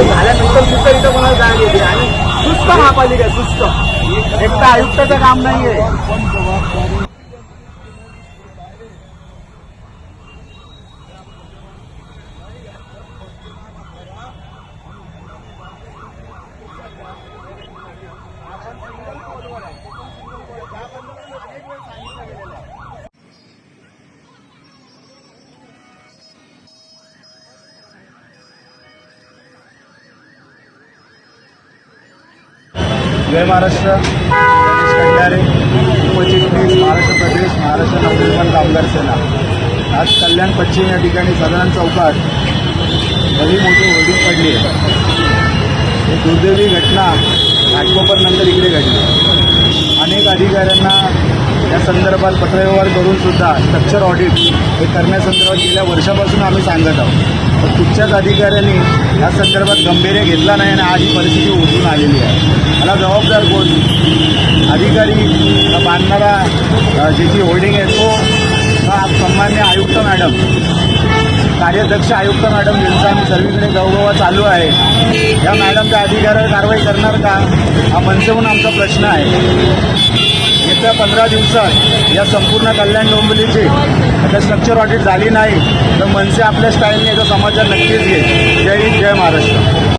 झाल्यानंतर सुद्धा इथं कोणाला जायला येते आणि सुस्त महापालिका सुस्त. एकटा आयुक्ताचं काम नाहीये. जय महाराष्ट्र. गणेश कंडारे उपचिटणीस महाराष्ट्र प्रदेश महाराष्ट्र नवनिर्माण कामगार सेना. आज कल्याण पश्चिम या ठिकाणी साधारण चौकात भली मोठी होर्डिंग पडली आहे. ही दुर्दैवी घटना घाटकोपरनंतर इकडे घडली. अनेक अधिकाऱ्यांना या संदर्भात पत्रव्यवहार करून सुद्धा स्ट्रक्चर ऑडिट हे करण्यासंदर्भात गेल्या वर्षापासून आम्ही सांगत आहोत. तर कुठच्याच अधिकाऱ्यांनी या संदर्भात गांभीर्य घेतला नाही आणि आज ही परिस्थिती उठून आलेली आहे. मला जबाबदार कोण? अधिकारी बांधणारा अ, ज्याची होल्डिंग आहे तो? सन्मान्य आयुक्त मॅडम? कार्यदक्ष आयुक्त मॅडम यांचा आम्ही सर्वीकडे गवगवा चालू आहे. या मॅडमच्या अधिकाऱ्यावर कारवाई करणार का? हा मनसेहून आमचा प्रश्न आहे. येत्या पंधरा दिवसात या संपूर्ण कल्याण डोंबिवलीची आता स्ट्रक्चर ऑडिट झाली नाही तर मनसे आपल्या स्टाईलने तो समाचार नक्कीच घेईल. जय हिंद जय महाराष्ट्र.